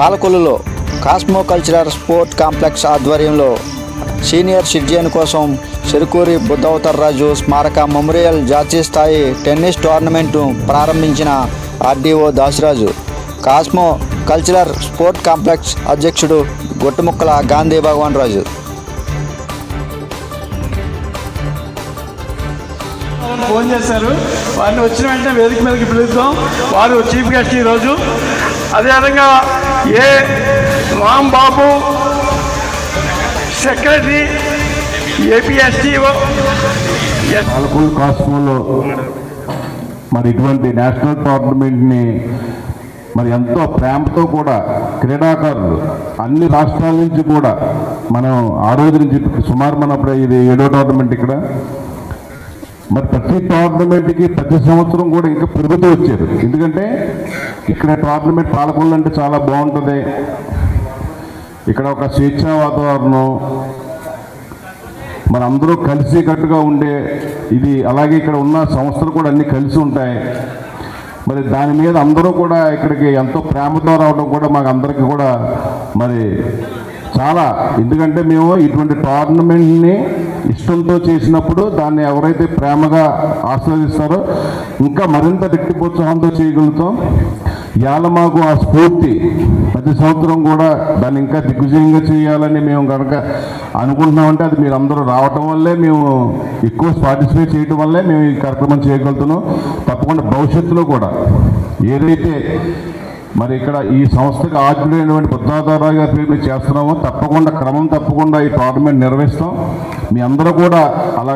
పాలకొల్లులో cosmo cultural sport complex ఆధ్వర్యంలో senior citizen కోసం చెరుకూరి బుద్ధవతర్ రాజు స్మారక మెమోరియల్ జాతీయ స్థాయి టెన్నిస్ టోర్నమెంటు ప్రారంభించిన RDO Dasiraju. Cosmo cultural sport complex అధ్యక్షుడు గొట్టుముక్కల గాంధీ భగవాన్ రాజు. ఫోన్ చేశారు. వారిని వచ్చిన వెంటనే వేదిక మీదకి పిలుద్దాం. వారు చీఫ్ గెస్ట్ ఈరోజు. అదేవిధంగా A Rambabu secretary APSTO Palakollu కాస్మోలో మరి ఇటువంటి నేషనల్ టోర్నమెంట్ని మరి ఎంతో ప్రేమతో కూడా క్రీడాకారులు అన్ని రాష్ట్రాల నుంచి కూడా మనం ఆ రోజు నుంచి సుమారు మన అప్పుడు ఇది ఏడో టోర్నమెంట్ ఇక్కడ. మరి ప్రతి టోర్నమెంట్కి ప్రతి సంవత్సరం కూడా ఇంకా పెరుగుతూ వచ్చారు ఎందుకంటే ఇక్కడ టోర్నమెంట్ పాలకొల్లు అంటే చాలా బాగుంటుంది. ఇక్కడ ఒక స్వేచ్ఛా వాతావరణం. మన అందరూ కలిసి కట్టుగా ఉండే ఇది అలాగే ఇక్కడ ఉన్న సంస్థలు కూడా అన్నీ కలిసి ఉంటాయి. మరి దాని మీద అందరూ కూడా ఇక్కడికి ఎంతో ప్రేమతో రావడం కూడా మాకు అందరికీ కూడా మరి చాలా. ఎందుకంటే మేము ఇటువంటి టోర్నమెంట్ని ఇష్టంతో చేసినప్పుడు దాన్ని ఎవరైతే ప్రేమగా ఆస్వాదిస్తారో ఇంకా మరింత రెట్టిపోత్సాహంతో చేయగలుగుతాం. యాలమాకు మాకు ఆ స్ఫూర్తి ప్రతి సంవత్సరం కూడా దాన్ని ఇంకా దిగ్విజయంగా చేయాలని మేము కనుక అనుకుంటున్నామంటే అది మీరు అందరూ రావటం వల్లే మేము ఎక్కువ పార్టిసిపేట్ చేయడం వల్లే మేము ఈ కార్యక్రమం చేయగలుగుతున్నాం. తప్పకుండా భవిష్యత్తులో కూడా ఏదైతే మరి ఇక్కడ ఈ సంస్థకు ఆద్యుడైనటువంటి బుద్ధాధారావు గారి పేరు చేస్తున్నాము. తప్పకుండా క్రమం తప్పకుండా ఈ టోర్నమెంట్ నిర్వహిస్తాం. మీ అందరూ కూడా అలా